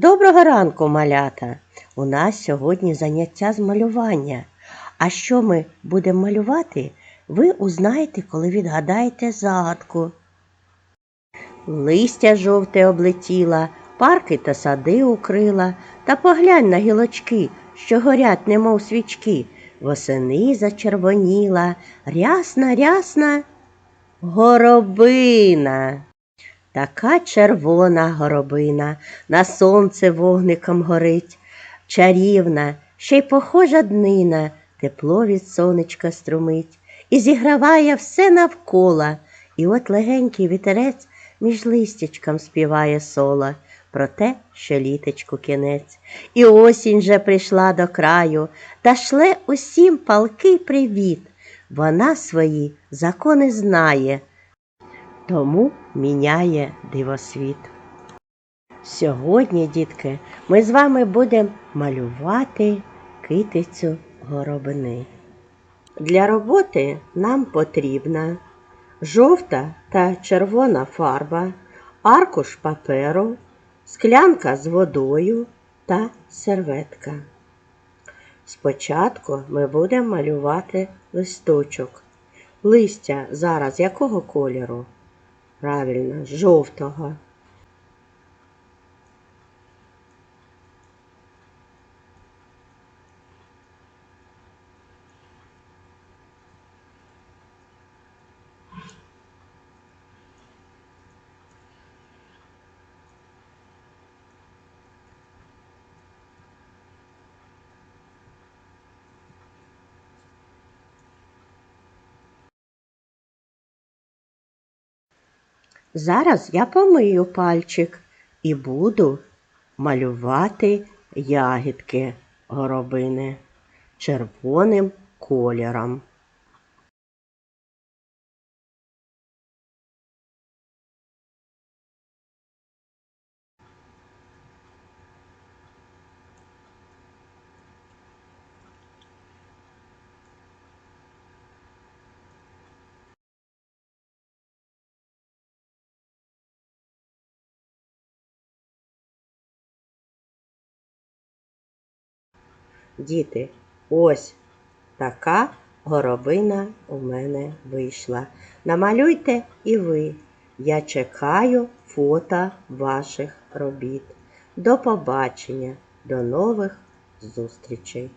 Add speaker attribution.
Speaker 1: Доброго ранку, малята! У нас сьогодні заняття з малювання. А що ми будемо малювати, ви узнаєте, коли відгадаєте загадку. Листя жовте облетіла, парки та сади укрила, та поглянь на гілочки, що горять, немов свічки. Восени зачервоніла, рясна, рясна горобина. Така червона горобина, на сонце вогником горить, чарівна, ще й похожа днина, тепло від сонечка струмить, і зіграває все навколо, і от легенький вітерець між листячком співає соло про те, що літочку кінець. І осінь же прийшла до краю, та шле усім палкий привіт. Вона свої закони знає, тому міняє дивосвіт. Сьогодні, дітки, ми з вами будемо малювати китицю горобини. Для роботи нам потрібна жовта та червона фарба, аркуш паперу, склянка з водою та серветка. Спочатку ми будемо малювати листочок. Листя зараз якого кольору? Правильно, жовтого. Зараз я помию пальчик і буду малювати ягідки горобини червоним кольором. Діти, ось така горобина у мене вийшла. Намалюйте і ви. Я чекаю фото ваших робіт. До побачення, до нових зустрічей!